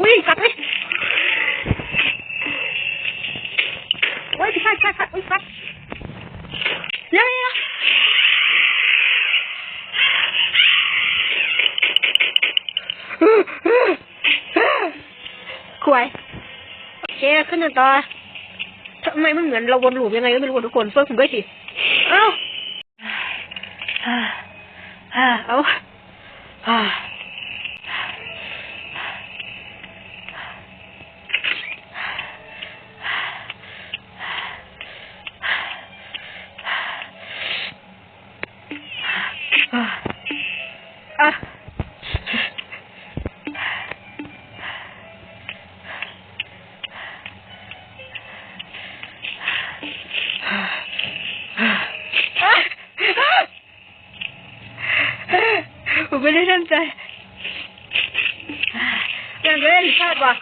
อุ้ยกัดไหมโอ้ยพี่ชายชายกัดอุ้ยกัดเดี๋ยวเดี๋ยวขวยโอเคขึ้นต่อทำไมมันเหมือนเราวนลูปยังไงก็ไม่รู้ทุกคนช่วยผมด้วยสิ เอ้าอ่า ผมไม่ได้ตั้งใจยังไม่ได้พลาดว่ะ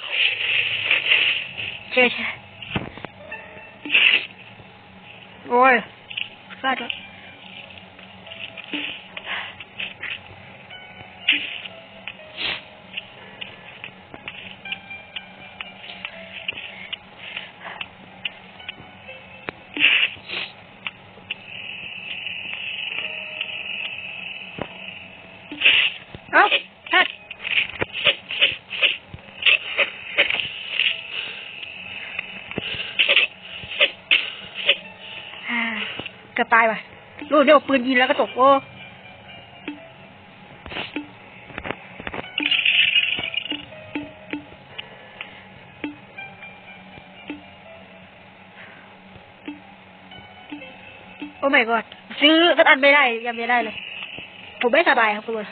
เดี๋ยวปืนยิงแล้วก็ตกโอ้โอ้ my god ซื้อก็อันไม่ได้ยังไม่ได้เลย ผมไม่สบายครับทุกคน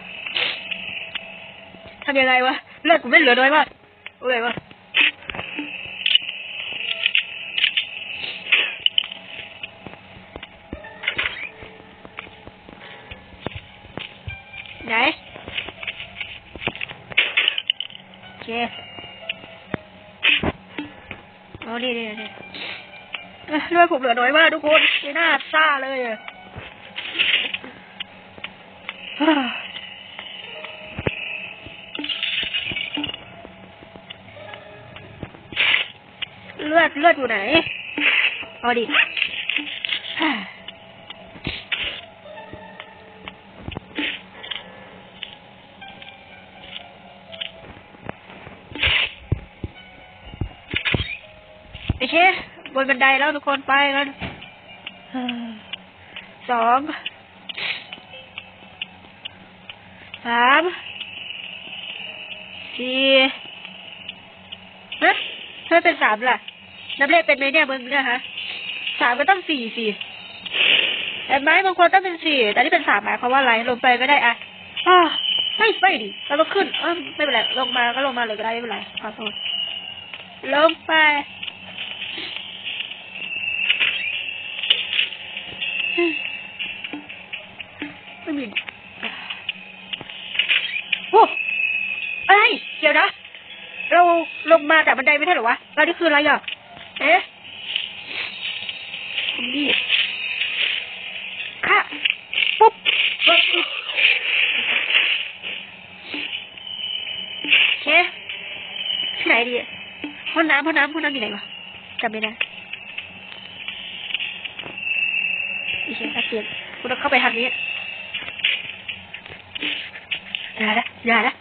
ทำยังไงวะเลือดกูไม่เหลือน้อยมากโอ้ยวะ ผมเหลือน้อยมากทุกคนไม่น่าซ่าเลยอะเลือดเลือดอยู่ไหนเอาดิฮ่าโอเค บนบันไดแล้วทุกคนไปกันสองสามสี่ฮะเธอเป็นสามล่ะ นับเลขเป็นไหมเนี่ยมึงเนี่ยฮะสามก็ต้องสี่สี่เห็นไหมบางคนต้องเป็นสี่แต่ที่เป็นสามหมายความว่าอะไรลงไปก็ได้อะอ้าไม่ไม่ดิเราต้องขึ้นเออไม่เป็นไรลงมาก็ลงมาเลยก็ได้ไม่เป็นไรขอโทษลงไป งมาจากบันไดไม่ใช่หรอวะแล้วนี่คืออะไรอะเอ๊ะนี่ค่ะปุ๊บปุ๊บโอเคที่ไหนดีห้องน้ำห้องน้ำห้องน้ำอยู่ไหนวะจำไม่ได้โอเคชัดเจนคุณต้องเข้าไปทางนี้อย่าละอย่าละ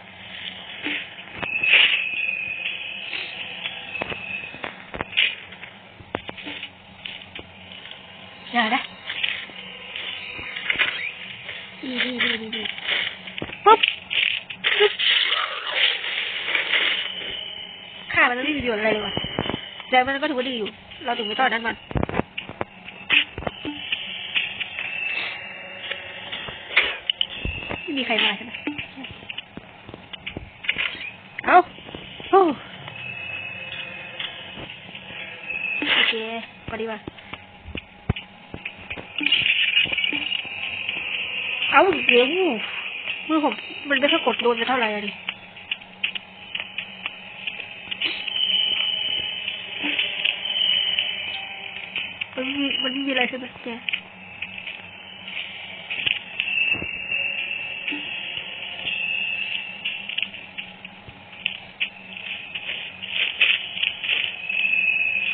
มันก็ถือว่าดีอยู่ เราถึงไม่ต้อนนั้นมันไม่มีใครมาใช่ไหมเอาโอ้โอเคก็ดีว่ะเอาเดี๋ยวมือผมมันไม่ค่อยกดโดนจะเท่าไหร่อะดิ จอ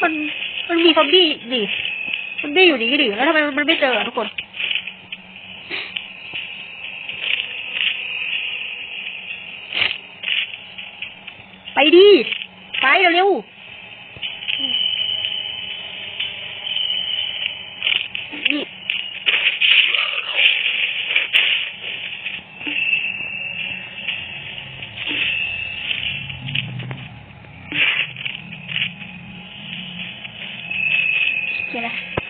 มันมันมีซอมบี้ดิมันได้อยู่ดีดิแล้วทำไมมันไม่เจอทุกคน โอ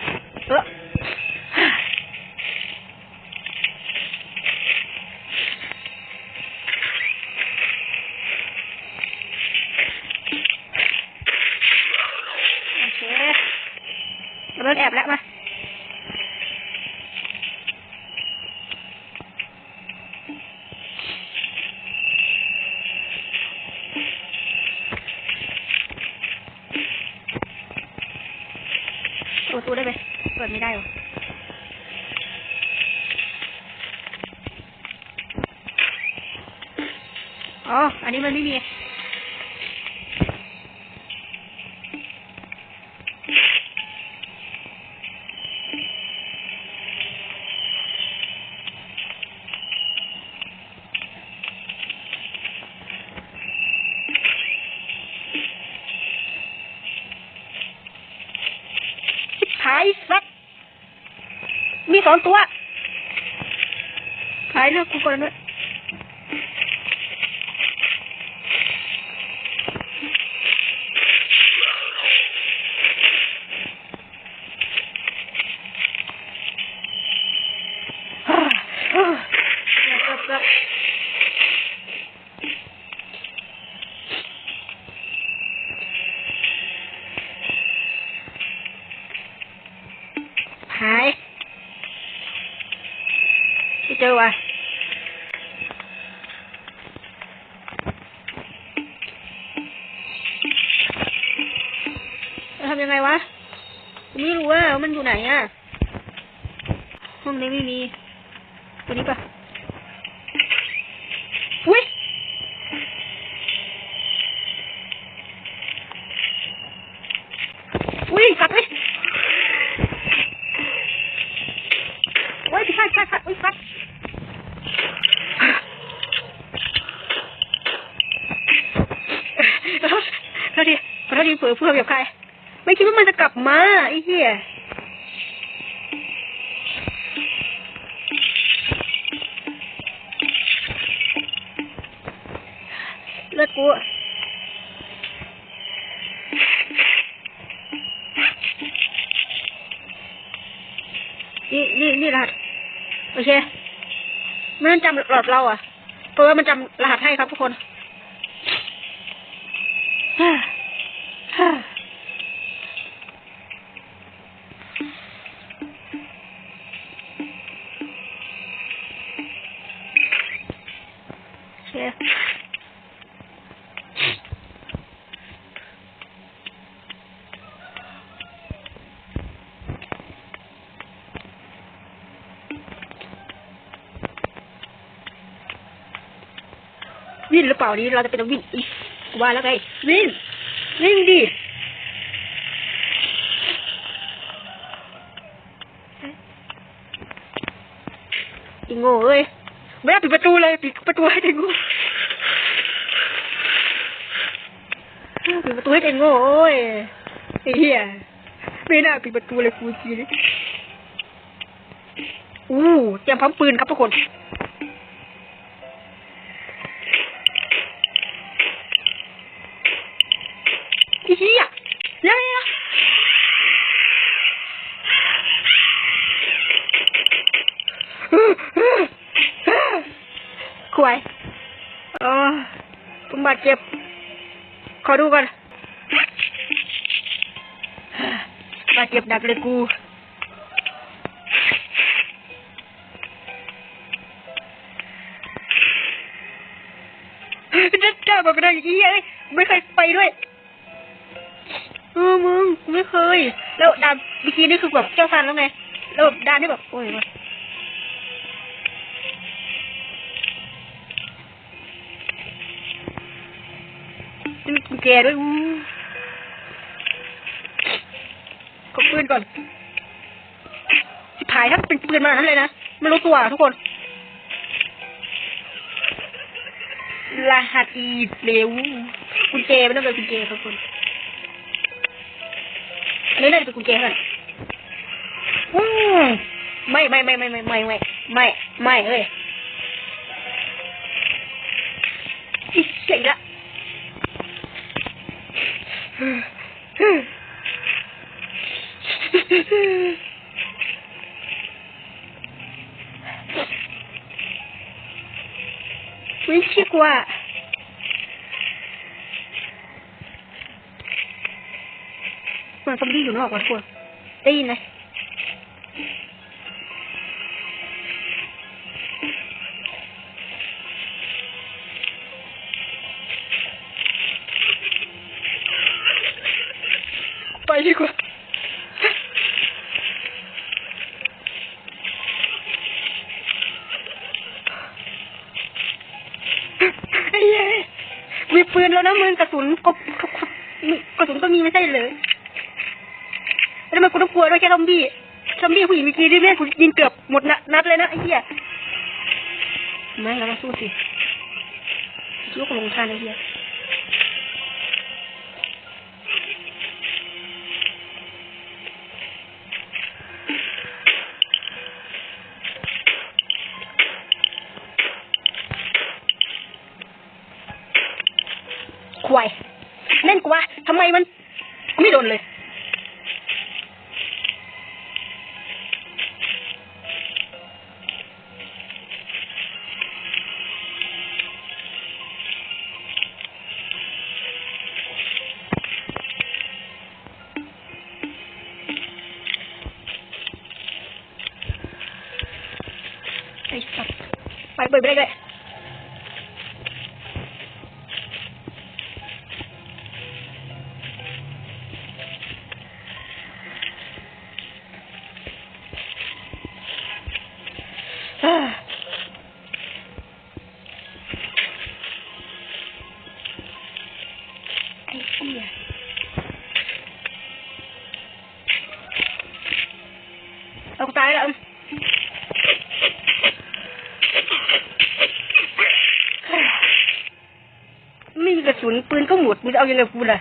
มันไม่มีชิบหายสัตว์มีสองตัวหายเลือกกูก่อนด้วย สเราอะ เพราะว่ามันจำรหัสให้ครับทุกคน ฮ่าฮ่าโอเค วิ่งหรือเปล่านี้เราจะเป็นต้องวิ่งอีกว่าแล้วไงวิ่งวิ่งดิอีโง่เอ้ยไม่ได้ปิดประตูเลยปิดประตูให้ไอ้โง่ปิดประตูให้ไอ้โง่โอ้ยไอ้เหี้ยไม่น่าปิดประตูเลยกูจีนี่อู้เตรียมพร้อมปืนครับทุกคน ไอ้เหี้ยเร็วๆขวยเออผมบาดเจ็บ ขอดูก่อนบาดเจ็บหนักเลยกูจะจ้าบอกกันอย่างนี้ไอ้ไม่เคยไปด้วย เออมึงกูไม่เคย แล้วดานเมื่อกี้นี่คือแบบเจ้าฟันแล้วไงแล้วแบบดานนี่แบบโอ้ยวะนี่มีกุญแจด้วยอู้ปืนก่อนสิผายถ้าเป็นปืนมานั้นเลยนะไม่รู้ตัวทุกคน รหัสอีเร็วกุญแจไม่ต้องเป็นกุญแจครับคุณ นี่น่าจะเป็นกุญแจก่อนอืมไม่ไม่ไม่ไม่ไม่ไม่ไม่ไม่ไม่เฮ้ย อนซอมบี้อยู่นอกว่ะทุกคนได้ยินไหมไปดีกว่าไอ้เหี้ยมีปืนแล้วนะมึงกระสุนก็กระสุนก็มีไม่ใช่เหรอ แล้วทำไมกูต้องกลัวด้วยแค่ซอมบี้ซอมบี้ผู้หญิงเมื่อกี้ที่แม่กูยิงเกือบหมดนะนัดเลยนะไอ้เหี้ยไม่เรามาสู้สิลูกลงทานไอ้เหี้ยควายเล่นกูวะทำไมมันไม่โดนเลย ไปเบรกเลย ระสุนปืนก็หมดมึงจะเอายังไงกูล่ะ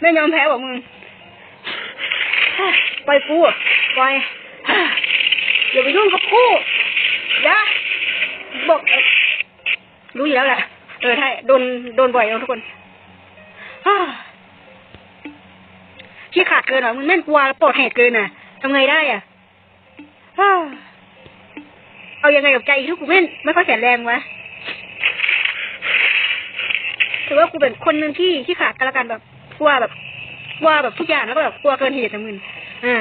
ไม่ยอมแพ้บอกมึงปล่อยกูปล่อยอย่าไปยุ่งกับกูอย่าบอกเอ่อรู้อยู่แล้วแหละเออใช่โดนโดนบ่อยเอาทุกคนฮ่าขี้ขาดเกินเหรอมึงแม่นกลัวปอดแหกเกินอะทำไงได้อะฮ่าเอายังไงกับใจที่กูแม่นไม่ค่อยแข็งแรงวะ ถือว่ากูเป็นคนหนึ่งที่ที่ขาดกันละกันแบบกลัวแบบกลัวแบบทุกอย่างแล้วก็แบบกลัวเกินเหตุนะมึงอ่า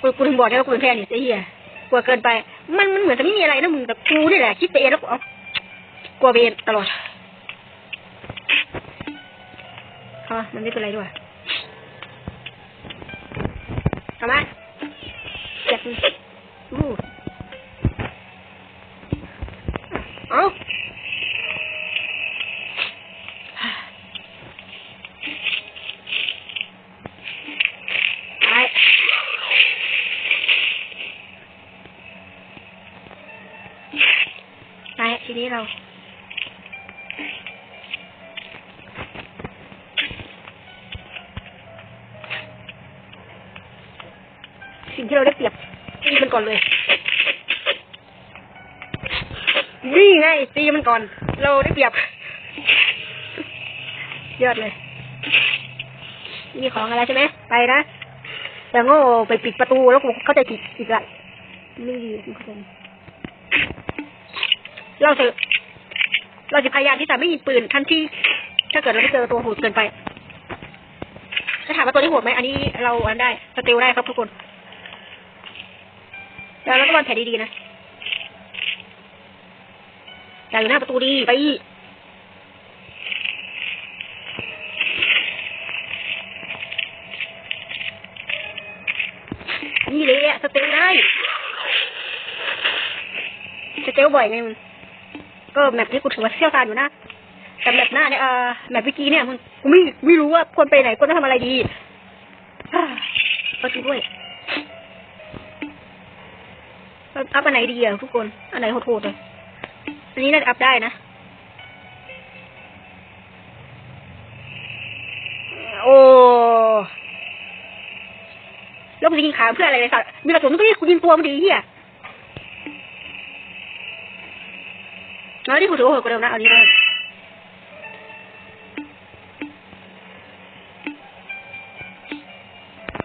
กูกูถึงบอกได้ว่ากูเป็นแพนี่ไอ้เหี้ยกลัวเกินไป มันมันเหมือนจะไม่มีอะไรนะมึงแต่กูนี่แหละคิดไปเองแล้วกูเอากลัวไปเองตลอดฮะมันไม่เป็นไรด้วยทำไมเจ็บอู้เอา ไปไป ทีนี้เราสิ่งที่เราได้เปรียบตีมันก่อนเลย นี่ไงตีมันก่อน เราได้เปรียบยอดเลย มีของอะไรใช่ไหมไปนะแต่โง่ไปปิดประตูแล้วกูเข้าใจผิดอีกละไม่ดีไม่เข้าใจ เราจะเราจะพยายามที่จะไม่ยิงปืนทันที่ ถ้าเกิดเราไม่เจอตัวโหดเกินไปถ้าถามว่าตัวนี้โหดไหมอันนี้เราอันได้สเตลได้ครับทุกคนแล้วเราก็วางแผนดีๆนะอย่าอยู่หน้าประตูดีไปนี่เลยอะสเตลได้สเตลบ่อยไงมึง ก็แมปนี้กูถือว่าเชี่ยวชาญอยู่นะแต่แมปหน้าเนี่ยเออแมปเมื่อกี้เนี่ยมึงกูไม่ไม่รู้ว่าควรไปไหนควรต้องทำอะไรดีอ่าก็จริงด้วยอัพอันไหนดีอะทุกคนอันไหนโหดๆเลยอันนี้น่าจะอัพได้นะโอ้แล้วมึงยิงขาเพื่ออะไรเลยสัตว์มีกระสุนมึงก็ยิงตัวมันดีเฮีย แล้วนี่กูถือว่าโหดกว่าเดิมนะเอานี้ได้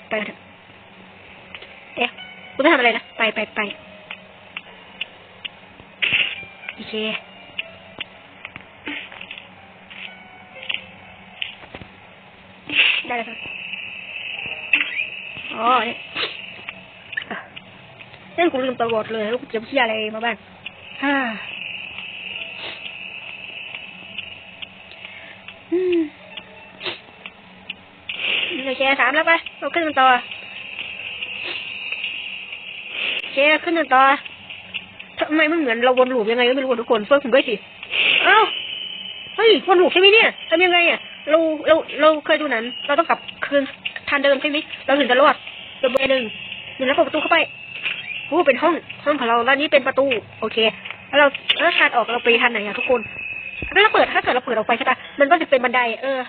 ไปเถอะเอ๊ะกูต้องทำอะไรนะ ไปไปไปโอเคได้แล้วครับอ๋อนี่อะเล่นกูลืมประวัติเลยว่ากูเก็บเชี่ยอะไรมาบ้างฮ่าอืมโอเคสามแล้วไปเราขึ้นกันต่อโอเคขึ้นกันต่อทำไมมันเหมือนเราวนลูปยังไงก็ไม่รู้ทุกคนช่วยผมด้วยสิเอ้าเฮ้ยวนลูปใช่ไหมเนี่ยทำยังไงอะเราเราเราเคยดูนังเราต้องกลับคืนทางเดิมใช่ไหมเราถึงจะรอดเดินไปหนึ่งหนึ่งแล้วเปิดประตูเข้าไปโอ้เป็นห้องห้องของเราแล้วนี่เป็นประตู โอเค แล้วเราแล้วการออกเราไปทางไหนอะทุกคนถ้าเราเปิดถ้าเกิดเราเปิดออกไปใช่ปะมันก็จะเป็นบันได เออ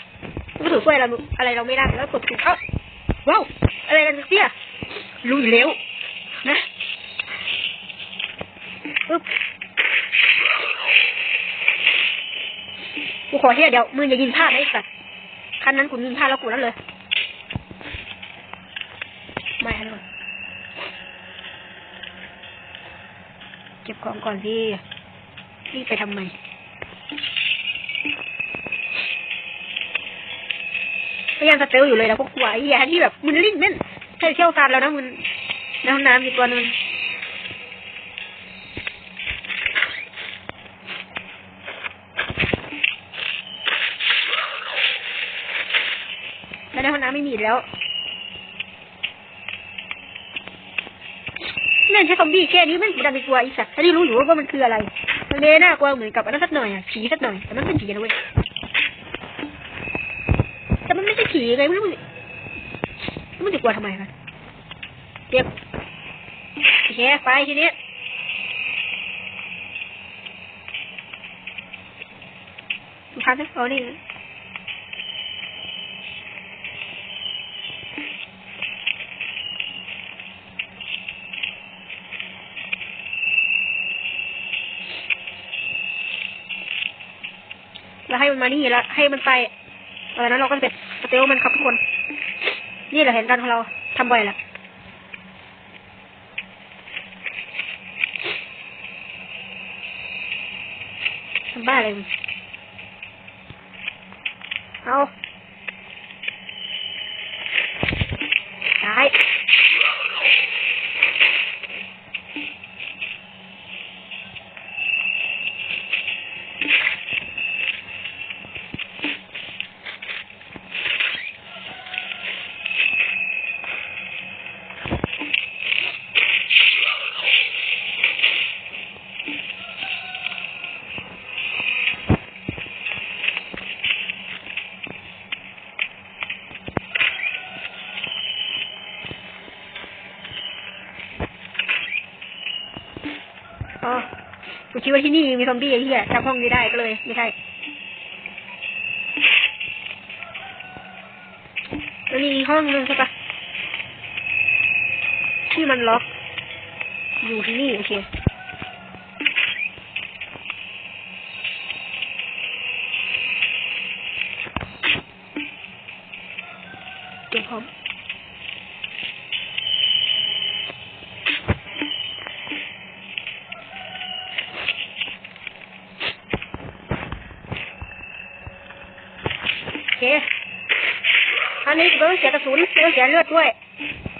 มันก็ถือช่วยเราอะไรเราไม่ได้แล้วเปิดประตูเอ้าว้าวอะไรกันเนี่ยรู้อยู่แล้วนะปึ๊บกูขอเฮียเดี๋ยวมึงอย่ายิงพลาดนะไอ้สัตว์คันนั้นกูยิงพลาดแล้วกูนั่นเลยไม่ฮัลโหลเก็บของก่อนที่รีบไปทำไม พยายามสเตลอยู่เลยแล้วก็กลัวไอ้เหี้ยที่แบบมึงรีบเล่นใช่เที่ยวการแล้วนะมึงในห้องน้ำมีตัวนึงแล้วในห้องน้ำไม่มีอีแล้วแม่งแค่ซอมบี้แค่นี้ม่งกูดันไปกลัวอีสัตว์ถ้าที่รู้อยู่ว่ามันคืออะไรมันเลยน่ากลัวเหมือนกับอันนั้นสักหน่อยอะผีสักหน่อยแต่มันเป็นผีนะเว้ย แต่มันไม่ใช่ ผีไงไม่รู้แล้วมันจะกลัวทำไมกันเจ็บโอเคไปทีนี้ทุกครั้เขานี่แล้วให้มันมานี่แล้วให้มันไปอะไรนั้นเราก็จะเป็น เตลมันครับทุกคน นี่แหละเห็นกันของเราทำบ่อยแหละทำบ้าอะไรมึงเลย ดว่าที่นี่มีซอมบี้ไอ้เหี้ยจำห้องนี้ได้ก็เลย ไม่ใช่แล้วมีห้องนึงใช่ปะที่มันล็อก อยู่ที่นี่โอเค เคคราวนี้เบิ้งเสียกระสุนเบิ้งเสียเลือดด้วย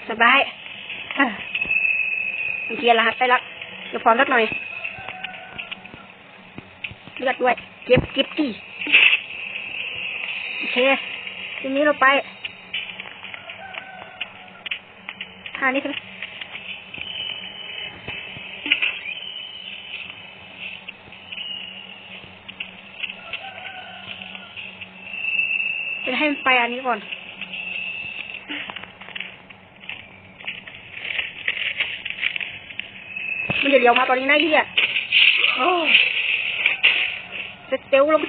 สบายอะโอเคละครับไปละเดี๋ยวพร้อมสักหน่อย เลือดด้วย เก็บเก็บดีโอเค ทีนี้เราไปทางนี้ใช่ไหม อันนี้ก่อนโมันจะเลี้ยวมาตอนนี้นะไอ้เฮียโอ้จะเตียวลง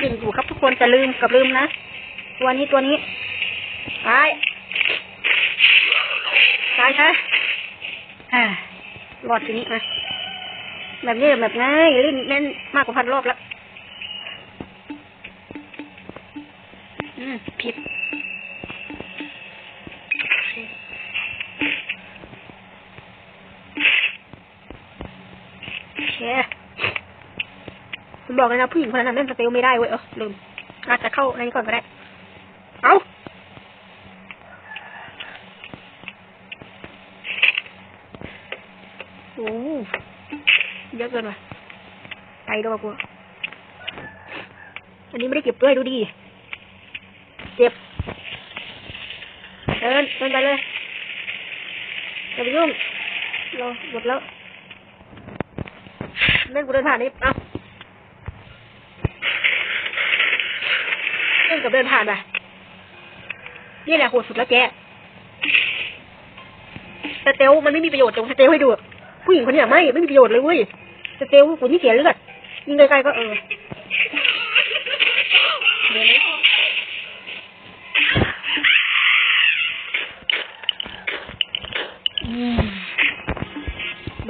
กินอยู่ครับทุกคนแต่ลืมกับลืมนะ ตัวนี้ตัวนี้ตายตายใช่อ่ารอดทีนี้นะแบบนี้แบบง่ายเล่นเล่นมากกว่าพันรอบแล้ว อืมผิดโอเคคุณบอกเลยนะผู้หญิงคนนั้นเล่นสเตลไม่ได้เว้ยเออลืม อาจจะเข้าในนี้ก่อนก็ได้ เอาโอ้เยอะเกินว่ะไปด้วยกูอันนี้ไม่ได้เก็บด้วยดูดิ เก็บเดินเดินไปเลยอย่าไปยุ่งเราหมดแล้วเล่นกูเดินผ่านนี่เอ้าเล่นกับเดินผ่านไปนี่แหละโหดสุดแล้วแกสเตลมันไม่มีประโยชน์จงสเตลให้ดูผู้หญิงคนนี้ไม่ไม่มีประโยชน์เลยเว้ยสเตลกูนี่เสียเลือดยิงไกลๆก็เออ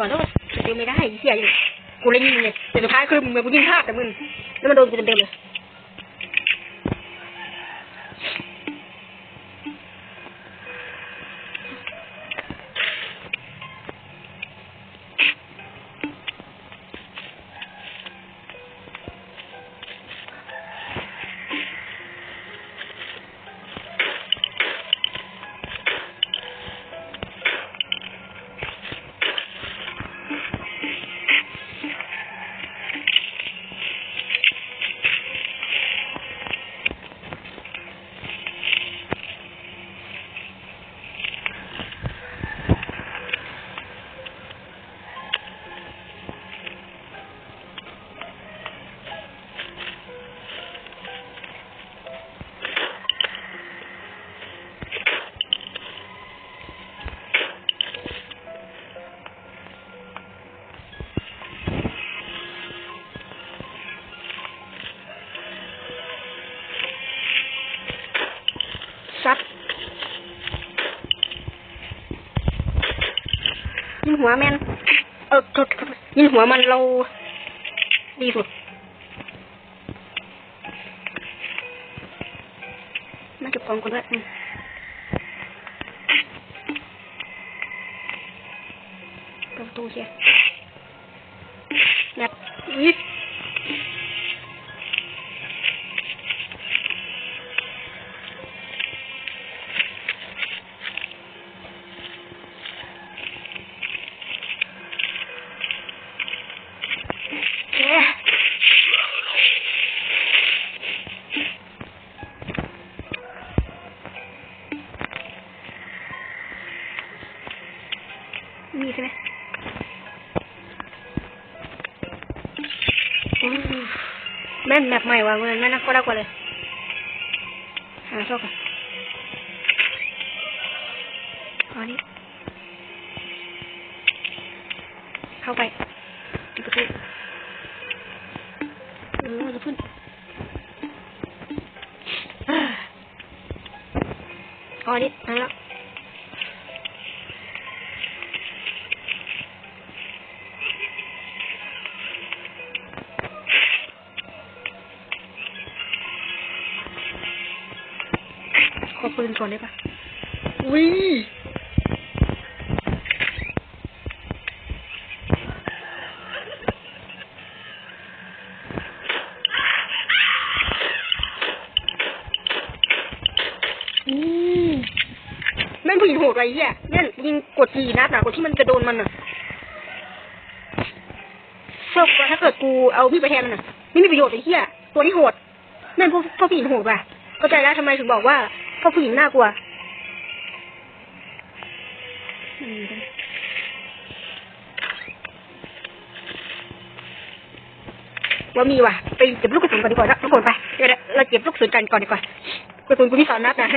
บอกแล้วว่าสเตลไม่ได้เสียอยู่กูเลยยิงเลยแต่สุดท้ายคือมึงมึงยิงพลาดแต่มึงแล้วมันโดนกูเต็มๆเลย หัวแมนเออโทษโทษยิงหัวมันเราดีสุด แม่ใหม่ว่ะเงินแม่นนักก็ได้กว่าเลยหาโซ่ก่อน ขอปืนก่อนได้ปะอุ้ยอืมแม่งผู้หญิงโหดไรเหี้ยเนี่ยยิงกดกี่นัดนะกดที่มันจะโดนมันอะเชื่อว่าถ้าเกิดกูเอาพี่ไปแทนมันอะไม่มีประโยชน์ไอ้เหี้ยตัวนี้โหดแม่งพวกพวกผู้หญิงโหดป่ะเข้าใจแล้วทำไมถึงบอกว่า พราะผู้หญิงน่ากลัวว่ามีว่ะไปเก็บลูกกระสุนก่อนดีกว่านะทุกคนไปเดี๋ยวเราเก็บลูกกระสุนกันก่อนดีกว่า กระสุนกูมีสอนนัดนะ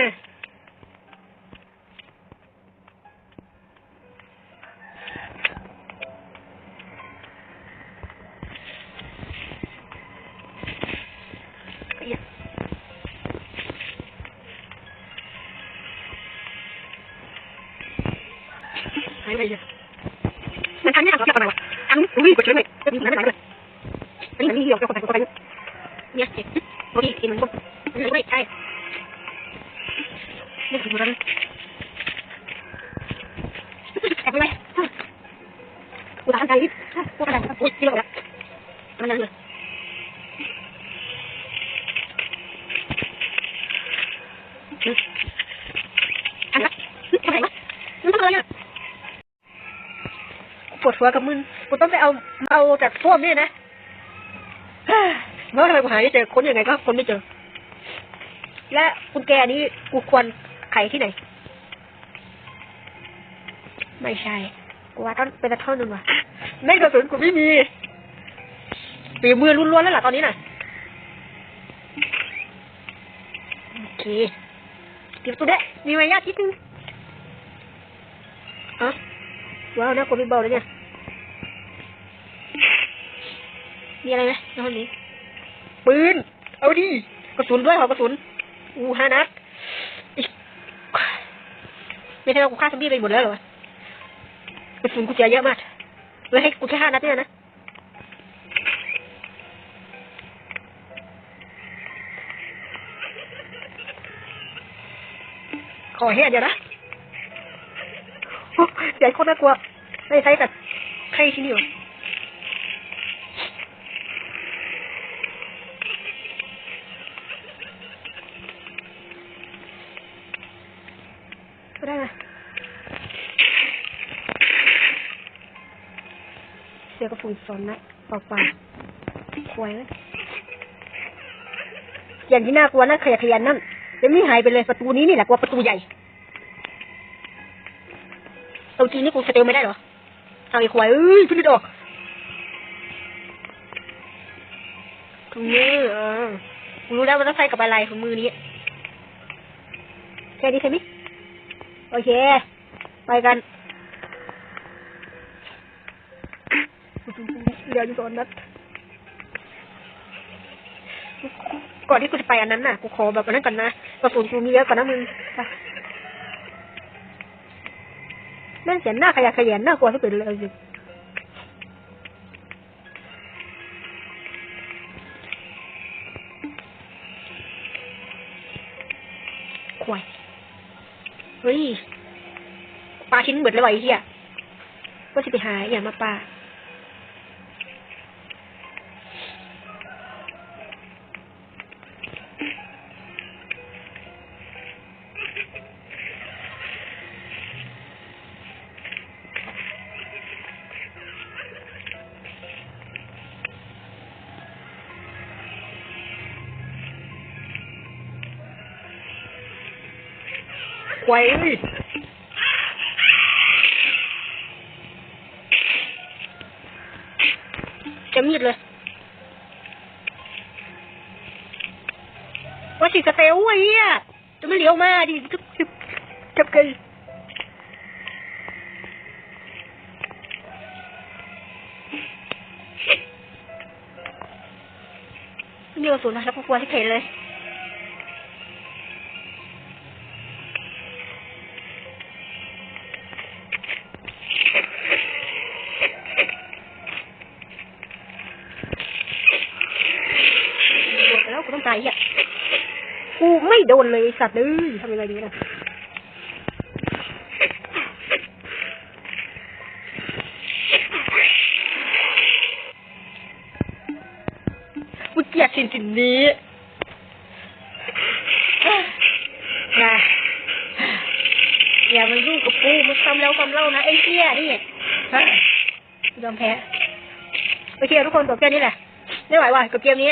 ทั้งอุ้ยกดเฉย วมเนี่ยนะเมื่อทำไมกูหาไม่เจอค้นยังไงก็ค้นไม่เจอ และกุญแจนี้กูควรไขที่ไหน ไม่ใช่ กูว่าต้องเป็นตะท่อนหนึ่งว่ะแม่งกระสุนกูไม่มีฝีมือล้วนๆแล้วล่ะตอนนี้น่ะโอเคเก็บประตัวเด้มีมารยาทนิดนึงฮะว้าวน่ากลัวไม่เบาเลยเนี่ย มีอะไรไหมในห้องนี้ ปืน เอาดิ กระสุนด้วยเหรอกระสุน อูห้านัดไม่ใช่ว่ากูฆ่าซอมบี้ไปหมดแล้วเหรอกระสุนกูเจอเยอะมากเลยให้กูแค่ห้านัดเนี่ยนะขอแห้เดี๋ยวนะโอ้เสียงโคตรน่ากลัวไม่ใช่กับใครที่นี่วะ ก็ได้นะเสียกระฝุ่นสนนะเปล่าเปล่าควายนะอย่างที่น่ากลัวนั่นขยะแขยันนั่นเดี๋ยวนี้หายไปเลยประตูนี้นี่แหละกว่าประตูใหญ่เอาจริงนี่กูสเตลไม่ได้เหรอทางไอ้ควายเอ้ยเพิ่งนึกออกถุงมือเออกูรู้แล้วมันต้องใส่กับอะไรถุงมือนี้แค่นี้ใช่ไหม โอเค ไปกันเดี๋ยวอยู่ก่อนนัดก่อนที่กูจะไปอันนั้นน่ะ กูขอแบบอันนั้นก่อนนะกระสุนกูมีเยอะกว่านะมึงไปแม่งเสียหน้าขยะขยันน่ากลัวที่สุดเลยเอาจริงควาย เฮ้ยปลาชิ้นเบิดเลยวะไอ้เหี้ยว่าจะไปหาอย่ามาปลา ควายเอ้ยจะมีดเลยว่าสิสเตลไอ้เหี้ยจะไม่เลี้ยวมาดิจุ๊บจุ๊บจับกันเดียวศูนย์นะแล้วก็กลัวที่เพลเลย โดนเลยไอ้สัตว์เลยทำยังไงดีวะเนะกูเกลียดสิ่งสิ่งนี้นะอย่ามายุ่งกับกูมันทำแล้วทำเล่านะไอ้เหี้ยนี่ฮะยอมแพ้โอเคทุกคนจบแค่นี้แหละไม่ไหวว่ะกับเกมนี้